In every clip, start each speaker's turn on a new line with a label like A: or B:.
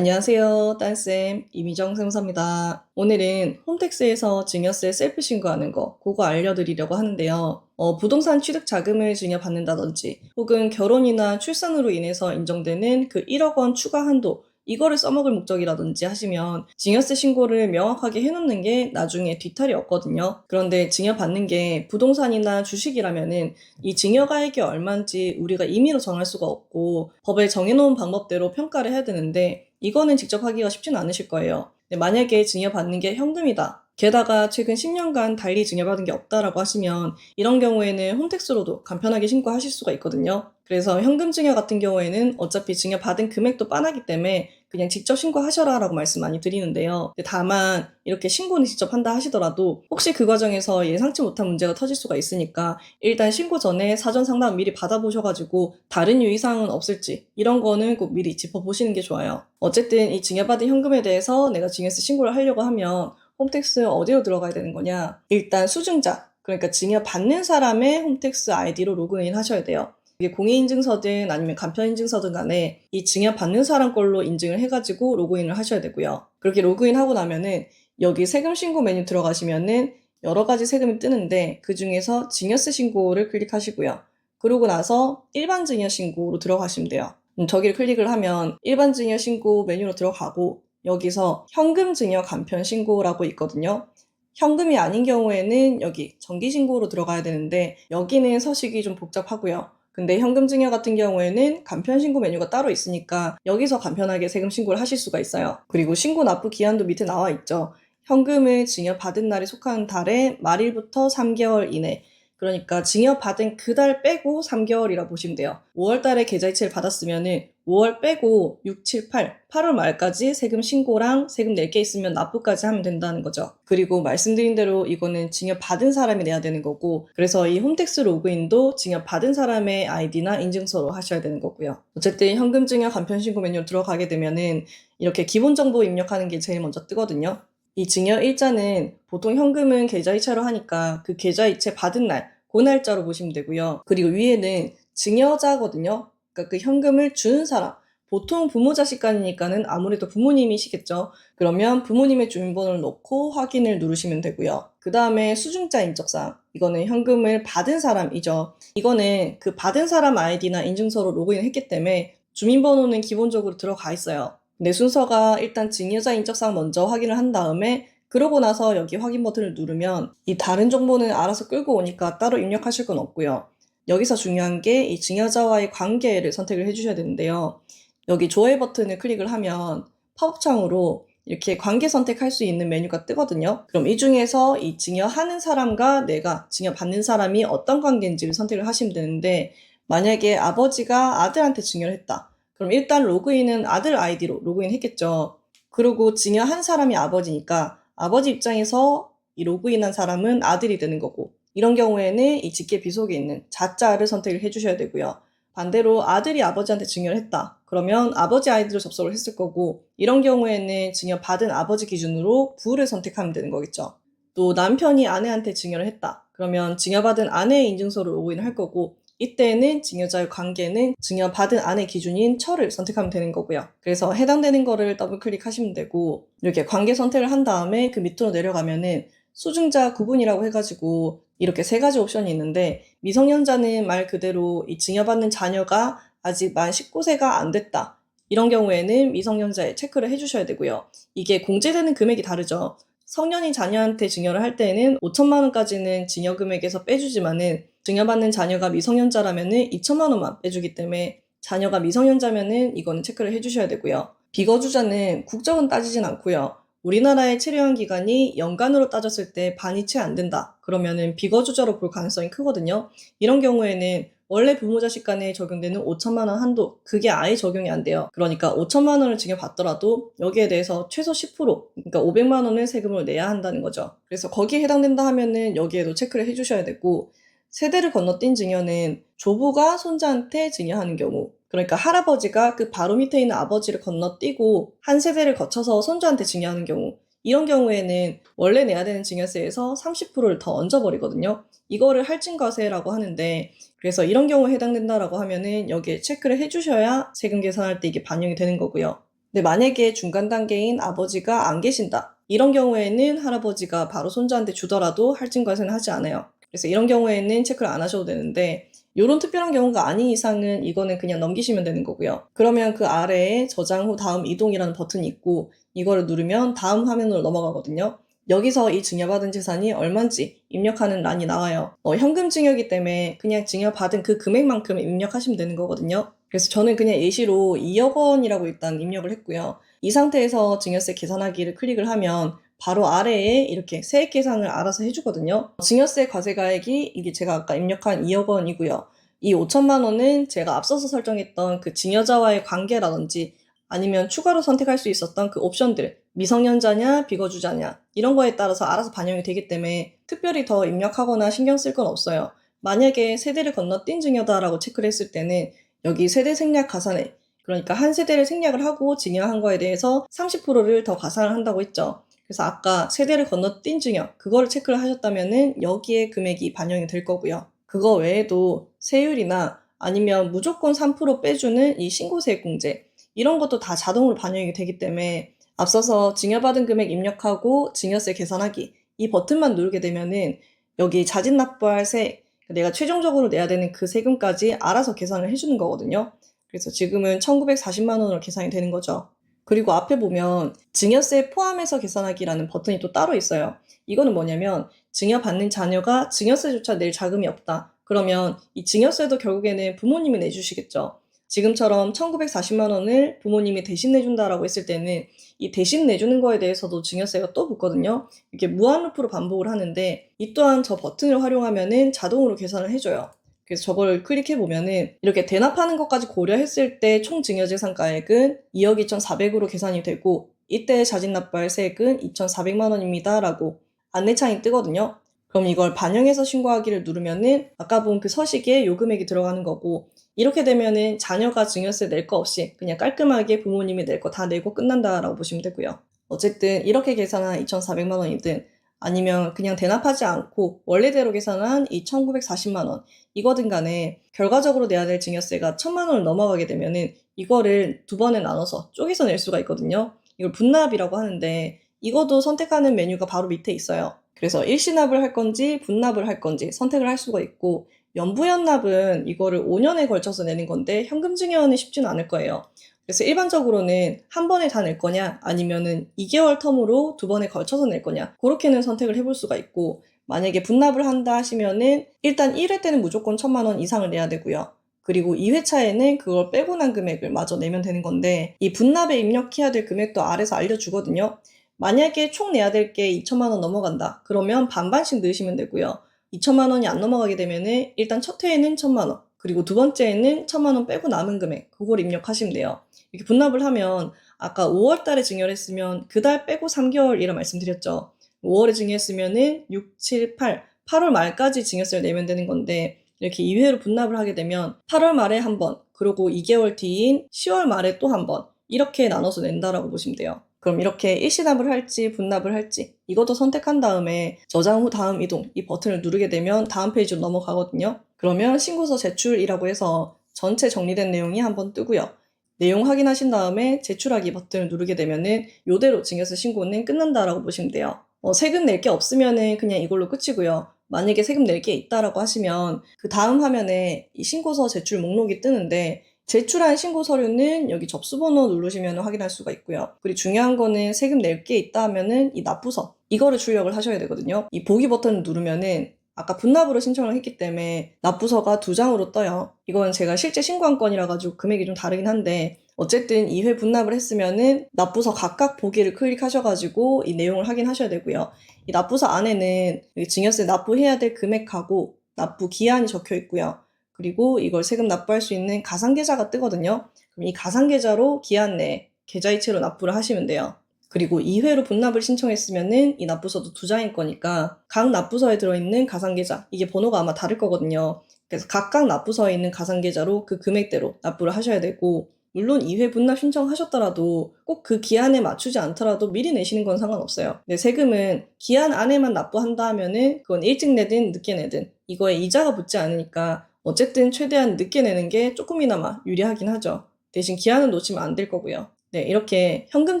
A: 안녕하세요. 딴쌤 이미정 세무사입니다. 오늘은 홈택스에서 증여세 셀프 신고하는 거 그거 알려드리려고 하는데요. 어, 부동산 취득 자금을 증여받는다든지 혹은 결혼이나 출산으로 인해서 인정되는 그 1억 원 추가 한도 이거를 써먹을 목적이라든지 하시면 증여세 신고를 명확하게 해놓는 게 나중에 뒤탈이 없거든요. 그런데 증여받는 게 부동산이나 주식이라면은 이 증여가액이 얼마인지 우리가 임의로 정할 수가 없고 법에 정해놓은 방법대로 평가를 해야 되는데 이거는 직접 하기가 쉽진 않으실 거예요. 만약에 증여 받는 게 현금이다. 게다가 최근 10년간 달리 증여받은 게 없다라고 하시면 이런 경우에는 홈택스로도 간편하게 신고하실 수가 있거든요. 그래서 현금 증여 같은 경우에는 어차피 증여받은 금액도 빤하기 때문에 그냥 직접 신고하셔라 라고 말씀 많이 드리는데요. 다만 이렇게 신고는 직접 한다 하시더라도 혹시 그 과정에서 예상치 못한 문제가 터질 수가 있으니까 일단 신고 전에 사전 상담 미리 받아보셔가지고 다른 유의사항은 없을지 이런 거는 꼭 미리 짚어보시는 게 좋아요. 어쨌든 이 증여받은 현금에 대해서 내가 증여세 신고를 하려고 하면 홈택스 어디로 들어가야 되는 거냐? 일단 수증자, 그러니까 증여 받는 사람의 홈택스 아이디로 로그인 하셔야 돼요. 이게 공인인증서든 아니면 간편인증서든 간에 이 증여 받는 사람 걸로 인증을 해가지고 로그인을 하셔야 되고요. 그렇게 로그인하고 나면은 여기 세금 신고 메뉴 들어가시면은 여러 가지 세금이 뜨는데 그 중에서 증여세 신고를 클릭하시고요. 그러고 나서 일반 증여 신고로 들어가시면 돼요. 음, 저기를 클릭을 하면 일반 증여 신고 메뉴로 들어가고 여기서 현금 증여 간편 신고라고 있거든요. 현금이 아닌 경우에는 여기 정기 신고로 들어가야 되는데 여기는 서식이 좀 복잡하고요. 근데 현금 증여 같은 경우에는 간편 신고 메뉴가 따로 있으니까 여기서 간편하게 세금 신고를 하실 수가 있어요. 그리고 신고 납부 기한도 밑에 나와 있죠. 현금을 증여 받은 날에 속하는 달에 말일부터 3개월 이내 그러니까 증여받은 그달 빼고 3개월이라 보시면 돼요. 5월 달에 계좌이체를 받았으면은 5월 빼고 6, 7, 8, 8월 말까지 세금 신고랑 세금 낼 게 있으면 납부까지 하면 된다는 거죠. 그리고 말씀드린 대로 이거는 증여 받은 사람이 내야 되는 거고 그래서 이 홈택스 로그인도 증여 받은 사람의 아이디나 인증서로 하셔야 되는 거고요. 어쨌든 현금 증여 간편 신고 메뉴로 들어가게 되면은 이렇게 기본 정보 입력하는 게 제일 먼저 뜨거든요. 이 증여 일자는 보통 현금은 계좌이체로 하니까 그 계좌이체 받은 날, 그 날짜로 보시면 되고요. 그리고 위에는 증여자거든요. 그러니까 그 현금을 주는 사람. 보통 부모 자식 간이니까는 아무래도 부모님이시겠죠. 그러면 부모님의 주민번호를 넣고 확인을 누르시면 되고요. 그 다음에 수증자 인적사항. 이거는 현금을 받은 사람이죠. 이거는 그 받은 사람 아이디나 인증서로 로그인 했기 때문에 주민번호는 기본적으로 들어가 있어요. 내 순서가 일단 증여자 인적사항 먼저 확인을 한 다음에 그러고 나서 여기 확인 버튼을 누르면 이 다른 정보는 알아서 끌고 오니까 따로 입력하실 건 없고요. 여기서 중요한 게 이 증여자와의 관계를 선택을 해주셔야 되는데요. 여기 조회 버튼을 클릭을 하면 팝업 창으로 이렇게 관계 선택할 수 있는 메뉴가 뜨거든요. 그럼 이 중에서 이 증여하는 사람과 내가 증여받는 사람이 어떤 관계인지를 선택을 하시면 되는데 만약에 아버지가 아들한테 증여를 했다. 그럼 일단 로그인은 아들 아이디로 로그인 했겠죠. 그리고 증여한 사람이 아버지니까 아버지 입장에서 이 로그인한 사람은 아들이 되는 거고 이런 경우에는 이 직계 비속에 있는 자자를 선택을 해주셔야 되고요. 반대로 아들이 아버지한테 증여를 했다. 그러면 아버지 아이디로 접속을 했을 거고 이런 경우에는 증여 받은 아버지 기준으로 부를 선택하면 되는 거겠죠. 또 남편이 아내한테 증여를 했다. 그러면 증여받은 아내의 인증서로 로그인을 할 거고 이때는 증여자의 관계는 증여받은 아내 기준인 철을 선택하면 되는 거고요. 그래서 해당되는 거를 더블 클릭하시면 되고 이렇게 관계 선택을 한 다음에 그 밑으로 내려가면은 수증자 구분이라고 해가지고 이렇게 세 가지 옵션이 있는데 미성년자는 말 그대로 이 증여받는 자녀가 아직 만 19세가 안 됐다. 이런 경우에는 미성년자에 체크를 해주셔야 되고요. 이게 공제되는 금액이 다르죠. 성년인 자녀한테 증여를 할 때는 5천만 원까지는 증여 금액에서 빼주지만은 증여받는 자녀가 미성년자라면은 2천만 원만 빼주기 때문에 자녀가 미성년자면은 이거는 체크를 해주셔야 되고요. 비거주자는 국적은 따지진 않고요. 우리나라의 체류한 기간이 연간으로 따졌을 때 반이 채 안 된다. 그러면은 비거주자로 볼 가능성이 크거든요. 이런 경우에는 원래 부모 자식 간에 적용되는 5천만 원 한도 그게 아예 적용이 안 돼요. 그러니까 5천만 원을 증여받더라도 여기에 대해서 최소 10% 그러니까 500만 원을 세금을 내야 한다는 거죠. 그래서 거기에 해당된다 하면은 여기에도 체크를 해주셔야 되고 세대를 건너뛴 증여는 조부가 손자한테 증여하는 경우 그러니까 할아버지가 그 바로 밑에 있는 아버지를 건너뛰고 한 세대를 거쳐서 손주한테 증여하는 경우 이런 경우에는 원래 내야 되는 증여세에서 30%를 더 얹어버리거든요. 이거를 할증과세라고 하는데 그래서 이런 경우에 해당된다라고 하면은 여기에 체크를 해주셔야 세금 계산할 때 이게 반영이 되는 거고요. 근데 만약에 중간 단계인 아버지가 안 계신다. 이런 경우에는 할아버지가 바로 손자한테 주더라도 할증과세는 하지 않아요. 그래서 이런 경우에는 체크를 안 하셔도 되는데 이런 특별한 경우가 아닌 이상은 이거는 그냥 넘기시면 되는 거고요. 그러면 그 아래에 저장 후 다음 이동이라는 버튼이 있고 이거를 누르면 다음 화면으로 넘어가거든요. 여기서 이 증여받은 재산이 얼마인지 입력하는 란이 나와요. 어, 현금 증여기 때문에 그냥 증여받은 그 금액만큼 입력하시면 되는 거거든요. 그래서 저는 그냥 예시로 2억 원이라고 일단 입력을 했고요. 이 상태에서 증여세 계산하기를 클릭을 하면 바로 아래에 이렇게 세액 계산을 알아서 해주거든요. 증여세 과세가액이 이게 제가 아까 입력한 2억 원이고요. 이 5천만 원은 제가 앞서서 설정했던 그 증여자와의 관계라든지 아니면 추가로 선택할 수 있었던 그 옵션들, 미성년자냐, 비거주자냐, 이런 거에 따라서 알아서 반영이 되기 때문에 특별히 더 입력하거나 신경 쓸 건 없어요. 만약에 세대를 건너뛴 증여다라고 체크를 했을 때는 여기 세대 생략 가산액, 그러니까 한 세대를 생략을 하고 증여한 거에 대해서 30%를 더 가산을 한다고 했죠. 그래서 아까 세대를 건너뛴 증여, 그거를 체크를 하셨다면은 여기에 금액이 반영이 될 거고요. 그거 외에도 세율이나 아니면 무조건 3% 빼주는 이 신고세액 공제, 이런 것도 다 자동으로 반영이 되기 때문에 앞서서 증여받은 금액 입력하고 증여세 계산하기 이 버튼만 누르게 되면은 여기 자진 납부할 세액 내가 최종적으로 내야 되는 그 세금까지 알아서 계산을 해주는 거거든요. 그래서 지금은 1940만 원으로 계산이 되는 거죠. 그리고 앞에 보면 증여세 포함해서 계산하기라는 버튼이 또 따로 있어요. 이거는 뭐냐면 증여받는 자녀가 증여세조차 낼 자금이 없다. 그러면 이 증여세도 결국에는 부모님이 내주시겠죠. 지금처럼 1940만 원을 부모님이 대신 내준다라고 했을 때는 이 대신 내주는 거에 대해서도 증여세가 또 붙거든요. 이렇게 무한 루프로 반복을 하는데 이 또한 저 버튼을 활용하면은 자동으로 계산을 해줘요. 그래서 저걸 클릭해 보면은 이렇게 대납하는 것까지 고려했을 때 총 증여재산가액은 2억 2,400으로 계산이 되고 이때 자진 납부할 세액은 2,400만 원입니다라고 안내창이 뜨거든요. 그럼 이걸 반영해서 신고하기를 누르면은 아까 본 그 서식에 요 금액이 들어가는 거고 이렇게 되면은 자녀가 증여세 낼 거 없이 그냥 깔끔하게 부모님이 낼 거 다 내고 끝난다라고 보시면 되고요. 어쨌든 이렇게 계산한 2,400만 원이든 아니면 그냥 대납하지 않고 원래대로 계산한 이 1,940만 원 이거든 간에 결과적으로 내야 될 증여세가 1,000만 원을 넘어가게 되면은 이거를 두 번에 나눠서 쪼개서 낼 수가 있거든요. 이걸 분납이라고 하는데 이것도 선택하는 메뉴가 바로 밑에 있어요. 그래서 일시납을 할 건지 분납을 할 건지 선택을 할 수가 있고 연부연납은 이거를 5년에 걸쳐서 내는 건데 현금 증여는 쉽지는 않을 거예요. 그래서 일반적으로는 한 번에 다 낼 거냐 아니면은 2개월 텀으로 두 번에 걸쳐서 낼 거냐 그렇게는 선택을 해볼 수가 있고 만약에 분납을 한다 하시면은 일단 1회 때는 무조건 1천만 원 이상을 내야 되고요. 그리고 2회차에는 그걸 빼고 난 금액을 마저 내면 되는 건데 이 분납에 입력해야 될 금액도 아래서 알려주거든요. 만약에 총 내야 될 게 2천만 원 넘어간다. 그러면 반반씩 넣으시면 되고요. 2천만 원이 안 넘어가게 되면은 일단 첫 회에는 1천만 원, 그리고 두 번째에는 1천만 원 빼고 남은 금액, 그걸 입력하시면 돼요. 이렇게 분납을 하면 아까 5월 달에 증여를 했으면 그달 빼고 3개월 이라 말씀드렸죠. 5월에 증여했으면은 6, 7, 8, 8월 말까지 증여세를 내면 되는 건데 이렇게 2회로 분납을 하게 되면 8월 말에 한 번, 그리고 2개월 뒤인 10월 말에 또 한 번, 이렇게 나눠서 낸다라고 보시면 돼요. 그럼 이렇게 일시납을 할지 분납을 할지 이것도 선택한 다음에 저장 후 다음 이동 이 버튼을 누르게 되면 다음 페이지로 넘어가거든요. 그러면 신고서 제출이라고 해서 전체 정리된 내용이 한번 뜨고요. 내용 확인하신 다음에 제출하기 버튼을 누르게 되면은 이대로 증여세 신고는 끝난다라고 보시면 돼요. 어, 세금 낼 게 없으면은 그냥 이걸로 끝이고요. 만약에 세금 낼 게 있다라고 하시면 그 다음 화면에 이 신고서 제출 목록이 뜨는데 제출한 신고 서류는 여기 접수번호 누르시면 확인할 수가 있고요. 그리고 중요한 거는 세금 낼 게 있다 하면은 이 납부서 이거를 출력을 하셔야 되거든요. 이 보기 버튼을 누르면은 아까 분납으로 신청을 했기 때문에 납부서가 두 장으로 떠요. 이건 제가 실제 신고한 건이라 가지고 금액이 좀 다르긴 한데 어쨌든 2회 분납을 했으면은 납부서 각각 보기를 클릭하셔가지고 이 내용을 확인하셔야 되고요. 이 납부서 안에는 증여세 납부해야 될 금액하고 납부 기한이 적혀 있고요. 그리고 이걸 세금 납부할 수 있는 가상계좌가 뜨거든요. 그럼 이 가상계좌로 기한 내에 계좌이체로 납부를 하시면 돼요. 그리고 2회로 분납을 신청했으면은 이 납부서도 두 장일 거니까 각 납부서에 들어있는 가상계좌 이게 번호가 아마 다를 거거든요. 그래서 각각 납부서에 있는 가상계좌로 그 금액대로 납부를 하셔야 되고 물론 2회 분납 신청하셨더라도 꼭 그 기한에 맞추지 않더라도 미리 내시는 건 상관없어요. 근데 세금은 기한 안에만 납부한다 하면은 그건 일찍 내든 늦게 내든 이거에 이자가 붙지 않으니까 어쨌든 최대한 늦게 내는 게 조금이나마 유리하긴 하죠. 대신 기한은 놓치면 안 될 거고요. 네, 이렇게 현금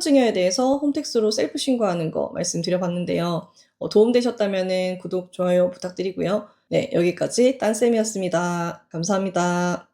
A: 증여에 대해서 홈택스로 셀프 신고하는 거 말씀드려봤는데요. 어, 도움되셨다면 구독, 좋아요 부탁드리고요. 네, 여기까지 딴쌤이었습니다. 감사합니다.